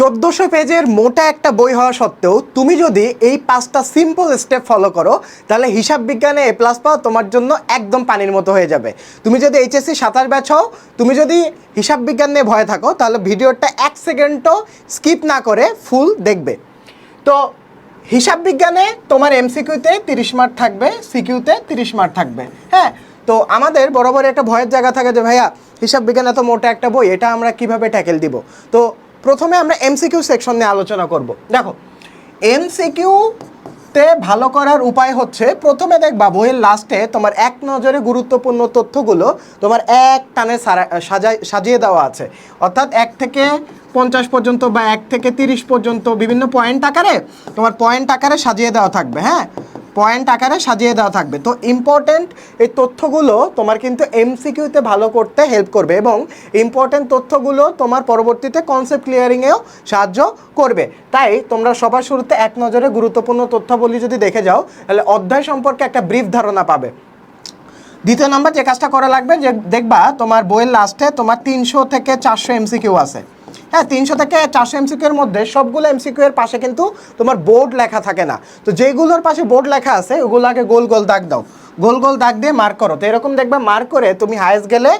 চোদ্দোশো পেজের মোটা একটা বই হওয়া সত্ত্বেও তুমি যদি এই পাঁচটা সিম্পল স্টেপ ফলো করো, তাহলে হিসাব বিজ্ঞানে এ প্লাস পাওয়া তোমার জন্য একদম পানির মতো হয়ে যাবে। তুমি যদি এইচএসসি সাঁতার ব্যাচ হও, তুমি যদি হিসাব বিজ্ঞান নিয়ে ভয় থাকো, তাহলে ভিডিওটা এক সেকেন্ডও স্কিপ না করে ফুল দেখবে। তো হিসাব বিজ্ঞানে তোমার এমসিকিউতে তিরিশ মার্ক থাকবে সিকিউতে তিরিশ মার্ক থাকবে হ্যাঁ? তো আমাদের বরাবর একটা ভয়ের জায়গা থাকে যে, ভাইয়া, হিসাব বিজ্ঞান এত মোটা একটা বই, এটা আমরা কীভাবে ট্যাকেল দিব? তো প্রথমে আমরা এমসিকিউ সেকশন নিয়ে আলোচনা করব। দেখো এমসিকিউতে ভালো করার উপায় হচ্ছে, প্রথমে দেখবা বইয়ের লাস্টে তোমার এক নজরে গুরুত্বপূর্ণ তথ্যগুলো তোমার এক টানে সাজাই সাজিয়ে দেওয়া আছে। অর্থাৎ এক থেকে পঞ্চাশ পর্যন্ত বা এক থেকে তিরিশ পর্যন্ত বিভিন্ন পয়েন্ট আকারে তোমার পয়েন্ট আকারে সাজিয়ে দেওয়া থাকবে হ্যাঁ? পয়েন্ট আকারে সাজিয়ে দেওয়া থাকবে। তো ইম্পর্টেন্ট এই তথ্যগুলো তোমার কিন্তু এমসিকিউতে ভালো করতে হেল্প করবে এবং ইম্পর্টেন্ট তথ্যগুলো তোমার পরবর্তীতে কনসেপ্ট ক্লিয়ারিংয়েও সাহায্য করবে। তাই তোমরা সবার শুরুতে এক নজরে গুরুত্বপূর্ণ তথ্যাবলী যদি দেখে যাও, তাহলে অধ্যায় সম্পর্কে একটা ব্রিফ ধারণা পাবে। দ্বিতীয় নাম্বার যে কাজটা করা লাগবে, যে দেখবা তোমার বইয়ের লাস্টে তোমার তিনশো থেকে চারশো এমসিকিউ আছে। হ্যাঁ তিনশো থেকে চারশো এমসিকিউ এর মধ্যে সবগুলো এমসিকিউ এর পাশে কিন্তু তোমার বোর্ড লেখা থাকে না। তো যেগুলোর পাশে বোর্ড লেখা আছে, ওগুলো আগে গোল গোল দাগ দাও। গোল গোল দাগ দিয়ে মার্ক করো। তো এরকম দেখবে মার্ক করে তুমি হায়েস্ট গেলে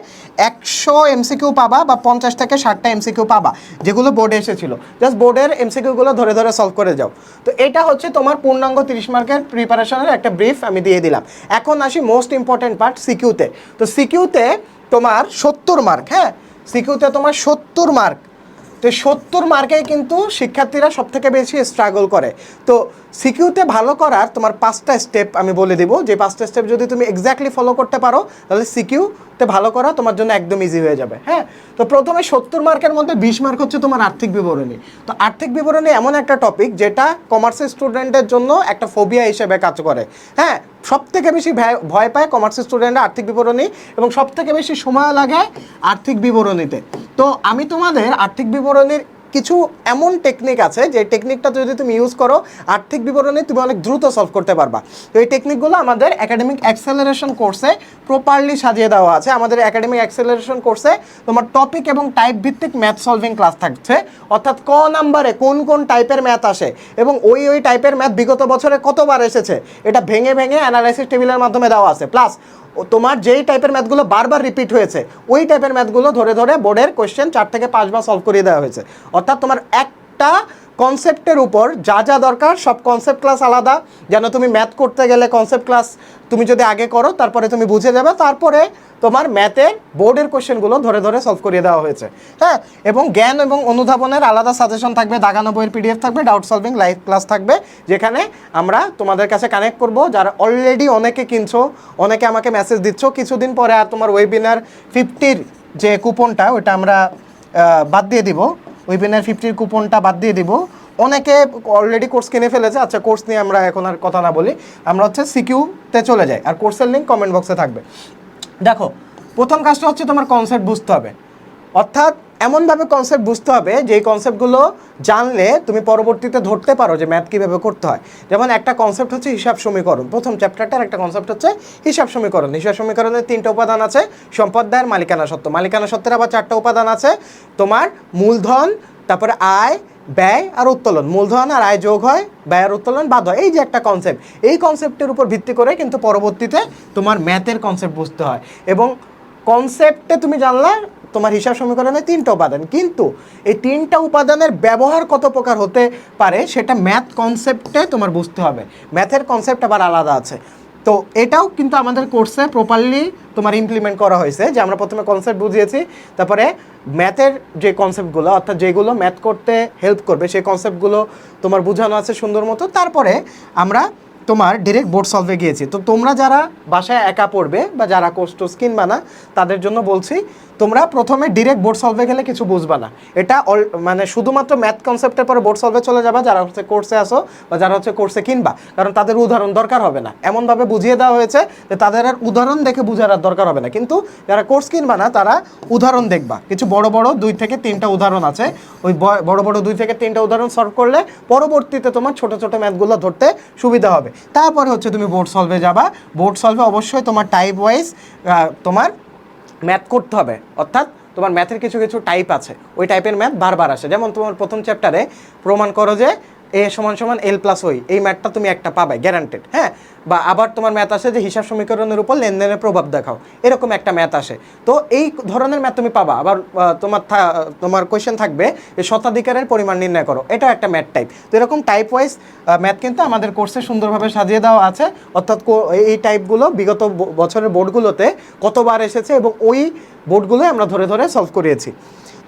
একশো এমসিকিউ পাবা বা পঞ্চাশ থেকে ষাটটা এমসিকিউ পাবা, যেগুলো বোর্ডে এসেছিল। জাস্ট বোর্ডের এমসিকিউগুলো ধরে ধরে সলভ করে যাও। তো এটা হচ্ছে তোমার পূর্ণাঙ্গ তিরিশ মার্কের প্রিপারেশনের একটা ব্রিফ আমি দিয়ে দিলাম। এখন আসি মোস্ট ইম্পর্টেন্ট পার্ট সিকিউতে তো। সিকিউতে তোমার সত্তর মার্ক হ্যাঁ? সিকিউতে তোমার সত্তর মার্ক তো সত্তর মার্কে কিন্তু শিক্ষার্থীরা সব থেকে বেশি স্ট্রাগল করে। তো সিকিউতে ভালো করার তোমার পাঁচটা স্টেপ আমি বলে দিব। যে পাঁচটা স্টেপ যদি তুমি এক্স্যাক্টলি ফলো করতে পারো, তাহলে সিকিউতে ভালো করা তোমার জন্য একদম ইজি হয়ে যাবে হ্যাঁ? তো প্রথমে সত্তর মার্কের মধ্যে বিশ মার্ক হচ্ছে তোমার আর্থিক বিবরণী। তো আর্থিক বিবরণী এমন একটা টপিক যেটা কমার্সের স্টুডেন্টের জন্য একটা ফোবিয়া হিসেবে কাজ করে হ্যাঁ? সব থেকে বেশি ভয়- পায় কমার্সের স্টুডেন্টরা আর্থিক বিবরণী এবং সব থেকে বেশি সময় লাগে আর্থিক বিবরণীতে। তো আমি তোমাদের আর্থিক বিবরণীর কিছু এমন টেকনিক আছে যে টেকনিকটা যদি তুমি ইউজ করো, আর্থিক বিবরণী তুমি অনেক দ্রুত সলভ করতে পারবা। তো এই টেকনিকগুলো আমাদের একাডেমিক অ্যাক্সেলারেশন কোর্সে প্রপারলি সাজিয়ে দেওয়া আছে। আমাদের একাডেমিক অ্যাক্সেলারেশন কোর্সে তোমার টপিক এবং টাইপ ভিত্তিক ম্যাথ সলভিং ক্লাস থাকছে। অর্থাৎ ক নাম্বারে কোন কোন টাইপের ম্যাথ আসে এবং ওই ওই টাইপের ম্যাথ বিগত বছরে কতবার এসেছে? এটা ভেঙে ভেঙে অ্যানালাইসিস টেবিলের মাধ্যমে দেওয়া আছে। প্লাস তোমার যেই টাইপের ম্যাথগুলো বারবার রিপিট হয়েছে, ওই টাইপের ম্যাথগুলো ধরে ধরে বোর্ডের কোয়েশ্চেন চার থেকে পাঁচবার সলভ করিয়ে দেওয়া হয়েছে। অর্থাৎ তোমার একটা কনসেপ্টের উপর যা যা দরকার, সব কনসেপ্ট ক্লাস আলাদা। যেন তুমি ম্যাথ করতে গেলে কনসেপ্ট ক্লাস তুমি যদি আগে করো, তারপরে তুমি বুঝে যাবে। তারপরে তোমার ম্যাথের বোর্ডের কোশ্চেনগুলো ধরে ধরে সলভ করিয়ে দেওয়া হয়েছে। হ্যাঁ? এবং জ্ঞান এবং অনুধাবনের আলাদা সাজেশন থাকবে, দাগানো বইয়ের পিডিএফ থাকবে ডাউট সলভিং লাইভ ক্লাস থাকবে, যেখানে আমরা তোমাদের কাছে কানেক্ট করব। যারা অলরেডি অনেকে কিনছো, অনেকে আমাকে মেসেজ দিচ্ছ, কিছুদিন পরে আর তোমার ওয়েবিনার ফিফটির যে কুপনটা ওটা আমরা বাদ দিয়ে দিব। ওয়েবিনার ফিফটির কুপনটা বাদ দিয়ে দিব। অনেকে অলরেডি কোর্স কিনে ফেলেছে। আচ্ছা কোর্স নিয়ে আমরা এখন আর কথা না বলি। আমরা হচ্ছে সিকিউতে চলে যাই। আর কোর্সের লিঙ্ক কমেন্ট বক্সে থাকবে। দেখো, প্রথম কাজটা হচ্ছে তোমার কনসেপ্ট বুঝতে হবে। অর্থাৎ এমনভাবে কনসেপ্ট বুঝতে হবে যে এই কনসেপ্টগুলো জানলে তুমি পরবর্তীতে ধরতে পারো যে ম্যাথ কীভাবে করতে হয়। যেমন একটা কনসেপ্ট হচ্ছে হিসাব সমীকরণ। প্রথম চ্যাপ্টারটার একটা কনসেপ্ট হচ্ছে হিসাব সমীকরণ। হিসাব সমীকরণের তিনটা উপাদান আছে সম্পদ দায়ের মালিকানা সত্ত্ব। মালিকানা সত্ত্বের আবার চারটা উপাদান আছে, তোমার মূলধন, তারপরে আয়, ব্যয় আর উত্তোলন। মূলধন আর আয় যোগ হয়, ব্যয় আর উত্তোলন বাদ হয়। এই যে একটা কনসেপ্ট এই কনসেপ্টের উপর ভিত্তি করে কিন্তু পরবর্তীতে তোমার ম্যাথের কনসেপ্ট বুঝতে হয়। এবং কনসেপ্টে তুমি জানলা তোমার হিসাব সমীকরণে তিনটা উপাদান। কিন্তু এই তিনটা উপাদানের ব্যবহার কত প্রকার হতে পারে সেটা ম্যাথ কনসেপ্টে তোমার বুঝতে হবে। ম্যাথের কনসেপ্ট আবার আলাদা আছে। তো এটাও কিন্তু আমাদের কোর্সে প্রপারলি তোমার ইমপ্লিমেন্ট করা হয়েছে, যে আমরা প্রথমে কনসেপ্ট বুঝিয়েছি, তারপরে ম্যাথের যে কনসেপ্টগুলো অর্থাৎ যেগুলো ম্যাথ করতে হেল্প করবে, সেই কনসেপ্টগুলো তোমার বোঝানো আছে সুন্দর মতো। তারপরে আমরা তোমার ডিরেক্ট বোর্ড সলভে গিয়েছি। তো তোমরা যারা বাসায় একা পড়বে বা যারা কোর্স টোস কিনবা না, তাদের জন্য বলছি, তোমরা প্রথমে ডিরেক্ট বোর্ড সলভে গেলে কিছু বুঝবা না। এটা মানে শুধুমাত্র ম্যাথ কনসেপ্টের পরে বোর্ড সলভে চলে যাবা, যারা হচ্ছে কোর্সে আসো বা যারা হচ্ছে কোর্সে কিনবা। কারণ তাদের উদাহরণ দরকার হবে না। এমনভাবে বুঝিয়ে দেওয়া হয়েছে যে তাদের আর উদাহরণ দেখে বুঝার আর দরকার হবে না। কিন্তু যারা কোর্স কিনবা না, তারা উদাহরণ দেখবা। কিছু বড় বড় দুই থেকে তিনটা উদাহরণ আছে। ওই বড় বড় দুই থেকে তিনটা উদাহরণ সলভ করলে পরবর্তীতে তোমার ছোট ছোট ম্যাথগুলো ধরতে সুবিধা হবে। তারপরে হচ্ছে তুমি বোর্ড সলভে যাবা। বোর্ড সলভে অবশ্যই তোমার টাইপ ওয়াইজ তোমার ম্যাথ করতে হবে। অর্থাৎ তোমার ম্যাথের কিছু কিছু টাইপ আছে। ওই টাইপের ম্যাথ বারবার আসে। যেমন তোমার প্রথম চ্যাপ্টারে প্রমাণ করো যে এ সমান সমান এল প্লাস ওই। এই ম্যাথটা তুমি একটা পাবে গ্যারান্টেড হ্যাঁ? বা আবার তোমার ম্যাথ আসে যে হিসাব সমীকরণের উপর লেনদেনের প্রভাব দেখাও। এরকম একটা ম্যাথ আসে। তো এই ধরনের ম্যাথ তুমি পাবা। আবার তোমার তোমার কোয়েশ্চেন থাকবে যে শতাধিকারের পরিমাণ নির্ণয় করো। এটা একটা ম্যাথ টাইপ তো এরকম টাইপ ওয়াইজ ম্যাথ কিন্তু আমাদের কোর্সে সুন্দরভাবে সাজিয়ে দেওয়া আছে। অর্থাৎ এই টাইপগুলো বিগত বছরের বোর্ডগুলোতে কতবার এসেছে এবং ওই বোর্ডগুলোই আমরা ধরে ধরে সলভ করিয়েছি।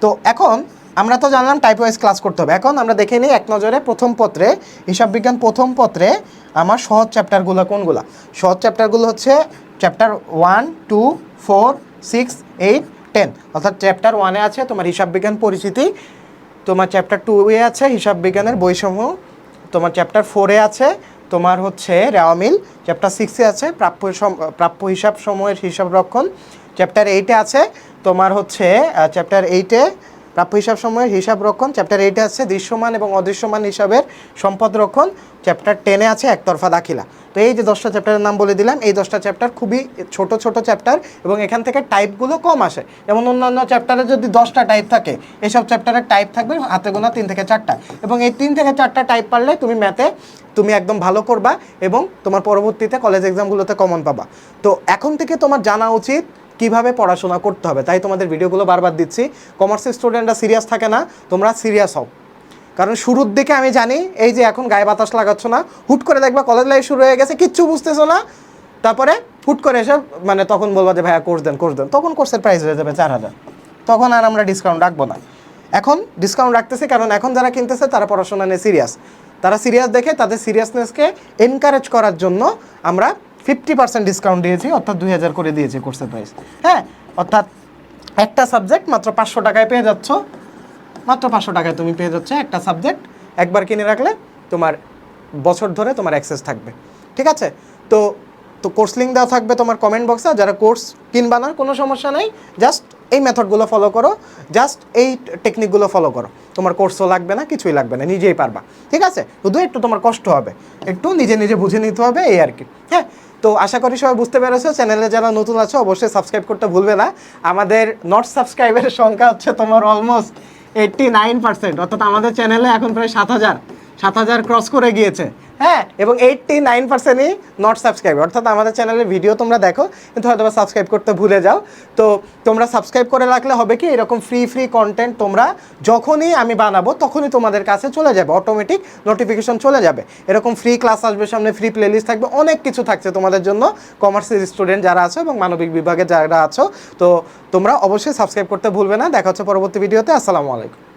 তো এখন আমরা তো জানলাম টাইপ ওয়াইজ ক্লাস করতে হবে। এখন আমরা দেখে নিই এক নজরে প্রথম পত্রে, হিসাব বিজ্ঞান প্রথম পত্রে আমার সহজ চ্যাপ্টারগুলো কোনগুলো? সহজ চ্যাপ্টারগুলো হচ্ছে chapter one two four six eight ten অর্থাৎ চ্যাপ্টার ওয়ানে আছে তোমার হিসাব বিজ্ঞান পরিচিতি, তোমার চ্যাপ্টার টু এ আছে হিসাব বিজ্ঞানের বৈষম্য, তোমার চ্যাপ্টার ফোরে আছে তোমার হচ্ছে রেওয়ামিল চ্যাপ্টার সিক্সে আছে প্রাপ্য প্রাপ্য হিসাব সময়ের হিসাব রক্ষণ চ্যাপ্টার এইটে আছে তোমার হচ্ছে চ্যাপ্টার এইটে প্রাপ্য হিসাব সময়ের হিসাব রক্ষণ চ্যাপ্টার এইটে আছে দৃশ্যমান এবং অদৃশ্যমান হিসাবের সম্পদ রক্ষণ চ্যাপ্টার টেনে আছে একতরফা দাখিলা। তো এই যে দশটা চ্যাপ্টারের নাম বলে দিলাম, এই দশটা চ্যাপ্টার খুবই ছোট ছোট চ্যাপ্টার এবং এখান থেকে টাইপগুলো কম আসে। যেমন অন্যান্য চ্যাপ্টারে যদি দশটা টাইপ থাকে, এসব চ্যাপ্টারের টাইপ থাকবে হাতে গোনা তিন থেকে চারটা। এবং এই তিন থেকে চারটা টাইপ পারলে তুমি ম্যাথে তুমি একদম ভালো করবা এবং তোমার পরবর্তীতে কলেজ এক্সামগুলোতে কমন পাবা। তো এখন থেকে তোমার জানা উচিত কীভাবে পড়াশোনা করতে হবে? তাই তোমাদের ভিডিওগুলো বারবার দিচ্ছি। কমার্সের স্টুডেন্টরা সিরিয়াস থাকে না, তোমরা সিরিয়াস হও। কারণ শুরুর দিকে আমি জানি, এই যে এখন গায়ে বাতাস লাগাচ্ছ না, হুট করে দেখবা কলেজ লাইফ শুরু হয়ে গেছে, কিচ্ছু বুঝতেছো না। তারপরে হুট করে এসে মানে তখন বলবা যে, ভাইয়া কোর্স দেন কোর্স দেন। তখন কোর্সের প্রাইস হয়ে যাবে চার হাজার। তখন আর আমরা ডিসকাউন্ট রাখব না। এখন ডিসকাউন্ট রাখতেছি কারণ এখন যারা কিনতেছে, তারা পড়াশোনা নিয়ে সিরিয়াস তারা সিরিয়াস দেখে, তাদের সিরিয়াসনেসকে এনকারেজ করার জন্য আমরা ফিফটি পার্সেন্ট ডিসকাউন্ট দিয়েছি, অর্থাৎ দুই হাজার করে দিয়েছি কোর্সের প্রাইস হ্যাঁ অর্থাৎ একটা সাবজেক্ট মাত্র পাঁচশো টাকায় পেয়ে যাচ্ছ। মাত্র পাঁচশো টাকায় তুমি পেয়ে যাচ্ছ একটা সাবজেক্ট একবার কিনে রাখলে তোমার বছর ধরে তোমার অ্যাক্সেস থাকবে। ঠিক আছে? তো তো কোর্স লিঙ্ক দেওয়া থাকবে তোমার কমেন্ট বক্সে যারা কোর্স কিনবা না, কোনো সমস্যা নেই। জাস্ট এই মেথডগুলো ফলো করো। জাস্ট এই টেকনিকগুলো ফলো করো। তোমার কোর্সও লাগবে না, কিছুই লাগবে না, নিজেই পারবা। ঠিক আছে? শুধু একটু তোমার কষ্ট হবে। একটু নিজে নিজে বুঝে নিতে হবে, এই আর কি। হ্যাঁ? তো আশা করি সবাই বুঝতে পেরেছ। চ্যানেলে যারা নতুন আছো, অবশ্যই সাবস্ক্রাইব করতে ভুলবে না। আমাদের নট সাবস্ক্রাইবের সংখ্যা হচ্ছে তোমার অলমোস্ট এইট্টি নাইন পার্সেন্ট অর্থাৎ আমাদের চ্যানেলে এখন প্রায় সাত হাজার। সাত হাজার ক্রস করে গিয়েছে। হ্যাঁ এবং এইটটি নাইন পার্সেন্টই নট সাবস্ক্রাইব অর্থাৎ আমাদের চ্যানেলের ভিডিও তোমরা দেখো, কিন্তু হয়তো সাবস্ক্রাইব করতে ভুলে যাও। তো তোমরা সাবস্ক্রাইব করে রাখলে হবে কি, এরকম ফ্রি ফ্রি কন্টেন্ট তোমরা যখনই আমি বানাবো, তখনই তোমাদের কাছে চলে যাবে। অটোমেটিক নোটিফিকেশন চলে যাবে। এরকম ফ্রি ক্লাস আসবে, সামনে ফ্রি প্লেলিস্ট থাকবে, অনেক কিছু থাকছে তোমাদের জন্য। কমার্সের স্টুডেন্ট যারা আছো এবং মানবিক বিভাগে যারা আছো, তো তোমরা অবশ্যই সাবস্ক্রাইব করতে ভুলবে না। দেখা হচ্ছে পরবর্তী ভিডিওতে আসসালামু আলাইকুম।